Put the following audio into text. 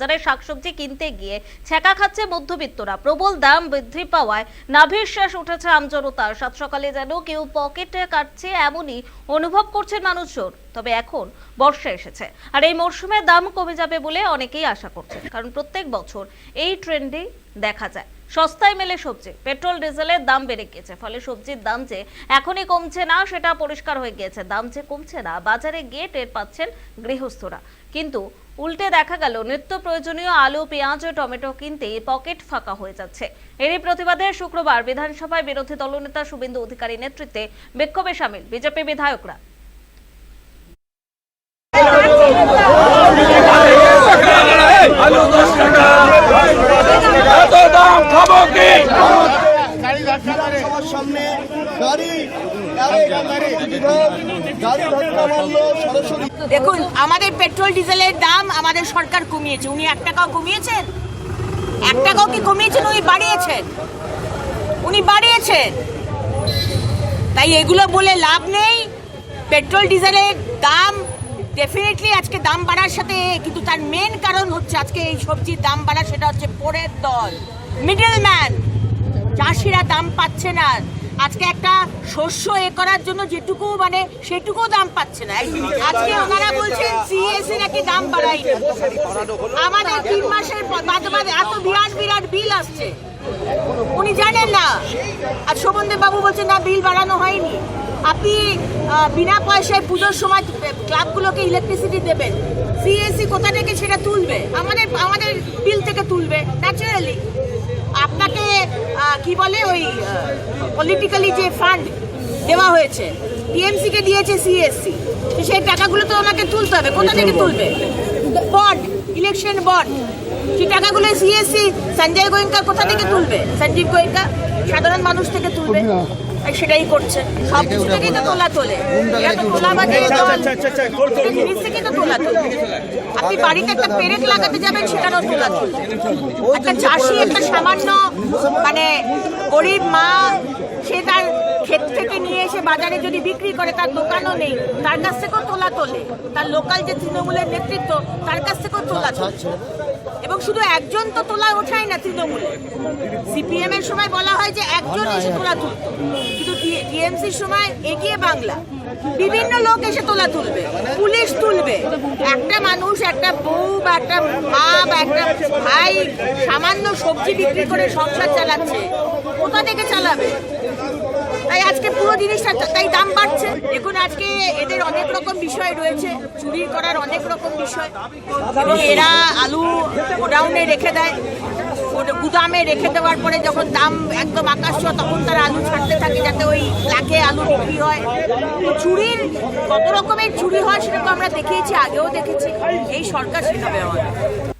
বাজারে শাকসবজি কিনতে গিয়ে ছেঁকা খাচ্ছে মধ্যবিত্তরা। প্রবল দাম বৃদ্ধি পাওয়ায় নাভিশ্বাস উঠেছে আমজনতার সাত সকালে যেন কেউ পকেটে কাটছে এমনই অনুভব করছেন মানুষজন। তবে এখন বর্ষা এসেছে। আর এই মরশুমে দাম কমে যাবে বলে অনেকেই আশা করছেন। কারণ প্রত্যেক বছর এই ট্রেন্ডে দেখা যায়। সস্তায় মেলে সবজি। পেট্রোল, ডিজেলের দাম বেড়ে গিয়েছে, ফলে সবজির দাম যে এখনই কমছে না, সেটা পরিষ্কার হয়ে গিয়েছে। দাম যে কমছে না, বাজারে গিয়ে টের পাচ্ছেন গৃহস্থরা। কিন্তু উল্টে দেখা গেল, নিত্য প্রয়োজনীয় আলু, পেঁয়াজ ও টমেটো কিনতে পকেট ফাঁকা হয়ে যাচ্ছে। এরই প্রতিবাদে শুক্রবার বিধানসভায় বিরোধী দলনেতা শুভেন্দু অধিকারী নেতৃত্বে বিক্ষোভে সামিল বিজেপি বিধায়করা আলু দশ টাকা এত দাম খাব কি দেখুন, আমাদের পেট্রোল ডিজেলের দাম আমাদের সরকার কমিয়েছে। উনি এক টাকাও কমিয়েছেন? এক টাকাও কি কমিয়েছেন? উনি বাড়িয়েছেন। উনি বাড়িয়েছেন। তাই এগুলো বলে লাভ নেই। পেট্রোল ডিজেলের দাম ডেফিনেটলি আজকে দাম বাড়ার সাথে, কিন্তু তার মেন কারণ হচ্ছে আজকে এই সবজির দাম বাড়া, সেটা হচ্ছে পরের দল। মিডল ম্যান চাষিরা দাম পাচ্ছে না। আজকে একটা শস্য এ করার জন্য যেটুকু মানে সেটুকু দাম পাচ্ছে না। আজকে ওনারা বলছেন সিএসসি নাকি দাম বাড়াই আমাদের তিন মাসের বাদে এত বিরাট বিরাট বিল আসছে। উনি জানেন না। আর শোভনদেব বাবু বলছেন, না, বিল বাড়ানো হয়নি। আপনি বিনা পয়সায় পুজোর সময় ক্লাবগুলোকে ইলেকট্রিসিটি দেবেন। সিএসসি কোথা থেকে সেটা তুলবে? আমাদের আমাদের বিল থেকে তুলবে ন্যাচারালি কি বলে ওই পলিটিক্যালি যে ফান্ড দেওয়া হয়েছে টিএমসি কে দিয়েছে সিএসসি সেই টাকাগুলো তো ওনাকে তুলতে হবে। কোথা থেকে তুলবে? বন্ড ইলেকশন বন্ড সেই টাকাগুলো সিএসসি সঞ্জয় গোয়েঙ্কা কোথা থেকে তুলবে? সঞ্জীব গোয়েঙ্কা সাধারণ মানুষ থেকে তুলবে। সেটাই করছে। সব কিছু থেকেই তো তোলা তোলে। এরা তো তোলাবাজি দল। জিনিস থেকে তো তোলা তোলে। আপনি বাড়িতে একটা পেরেক লাগাতে যাবেন সেখানেও তোলা তোলে। একটা চাষি একটা সামান্য মানে গরিব মা সে তার ক্ষেত থেকে নিয়ে এসে বাজারে যদি বিক্রি করে, তার দোকানও নেই, তার কাছ থেকেও তোলা তোলে। তার লোকাল যে তৃণমূলের নেতৃত্ব, তার কাছ থেকেও তোলা তোলে। এবং শুধু একজন তো তোলা ওঠায় না তৃণমূলে। সিপিএম এর সময় বলা হয় যে একজন এসে তোলা তুলত। কিন্তু টিএমসির সময় এগিয়ে বাংলা। বিভিন্ন লোক এসে তোলা তুলবে, পুলিশ তুলবে। একটা মানুষ, একটা বউ বা একটা মা বা একটা ভাই সামান্য সবজি বিক্রি করে সংসার চালাচ্ছে, কোথা থেকে চালাবে? জিনিসটা তাই দাম বাড়ছে। দেখুন, আজকে এদের অনেক রকম বিষয় রয়েছে, চুরি করার অনেক রকম বিষয়। এবং এরা আলু গোডাউনে রেখে দেয়। গুদামে রেখে দেওয়ার পরে যখন দাম একদম আকাশ তখন তারা আলু ছাড়তে থাকে যাতে ওই লাখে আলু বিক্রি হয়। চুরির কত রকমের চুরি হয়, সেটা তো আমরা দেখিয়েছি, আগেও দেখেছি। এই সরকার শেখাবে আমাদের